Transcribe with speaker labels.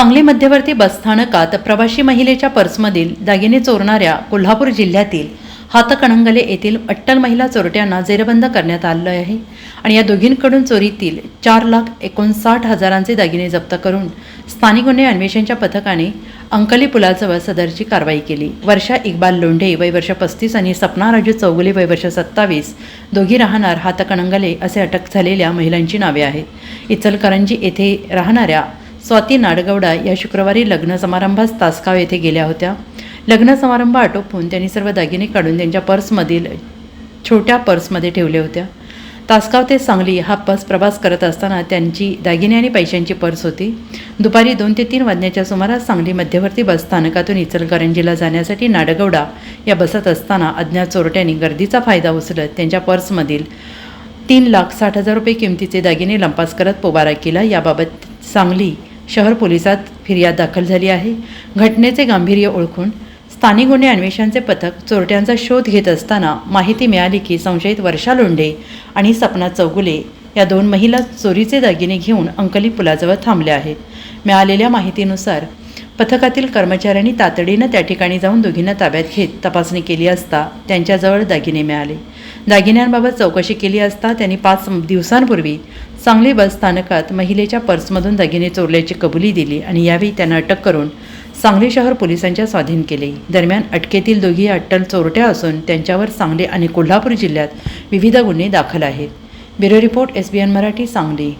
Speaker 1: सांगली मध्यवर्ती बसस्थानकात प्रवाशी महिलेच्या पर्समधील दागिने चोरणाऱ्या कोल्हापूर जिल्ह्यातील हातकणंगले येथील अट्टल महिला चोरट्यांना जेरबंद करण्यात आलं आहे. आणि या दोघींकडून चोरीतील चार लाख एकोणसाठ हजारांचे दागिने जप्त करून स्थानिक गुन्हे अन्वेषणच्या पथकाने अंकली पुलाजवळ सदरची कारवाई केली. वर्षा इक्बाल लोंढे वय वर्ष पस्तीस आणि सपना राजू चौगुले वय वर्ष सत्तावीस दोघी राहणार हातकणंगले असे अटक झालेल्या महिलांची नावे आहेत. इचलकरंजी येथे राहणाऱ्या स्वाती नाडगौडा या शुक्रवारी लग्न समारंभास तासगाव येथे गेल्या होत्या. लग्न समारंभ आटोपून त्यांनी सर्व दागिने काढून त्यांच्या पर्समधील छोट्या पर्समध्ये ठेवल्या होत्या तासगाव ते सांगली हा बस प्रवास करत असताना त्यांची दागिने आणि पैशांची पर्स होती. दुपारी दोन ते तीन वाजण्याच्या सुमारास सांगली मध्यवर्ती बस स्थानकातून इचलकरंजीला जाण्यासाठी नाडगौडा या बसत असताना अज्ञात चोरट्यांनी गर्दीचा फायदा उचलत त्यांच्या पर्समधील तीन लाख साठ हजार रुपये किमतीचे दागिने लंपास करत पोबारा केला. याबाबत सांगली शहर पोलिसात फिर्याद दाखल झाली आहे. घटनेचे गांभीर्य ओळखून स्थानिक गुन्हे अन्वेषणचे पथक चोरट्यांचा शोध घेत असताना माहिती मिळाली की संशयित वर्षा लोंढे आणि सपना चौगुले या दोन महिला चोरीचे दागिने घेऊन अंकली पुलाजवळ थांबल्या आहेत. मिळालेल्या माहितीनुसार पथकातील कर्मचाऱ्यांनी तातडीनं त्या ठिकाणी जाऊन दोघींना ताब्यात घेत तपासणी केली असता त्यांच्याजवळ दागिने मिळाले. दागिन्यांबाबत चौकशी केली असता त्यांनी पाच दिवसांपूर्वी सांगली बस स्थानकात महिलेच्या पर्समधून दागिने चोरल्याची कबुली दिली आणि यावेळी त्यांना अटक करून सांगली शहर पोलिसांच्या स्वाधीन केले. दरम्यान अटकेतील दोघी अट्टल चोरट्या असून त्यांच्यावर सांगली आणि कोल्हापूर जिल्ह्यात विविध गुन्हे दाखल आहेत. Bureau report S B N Marathi Sangli.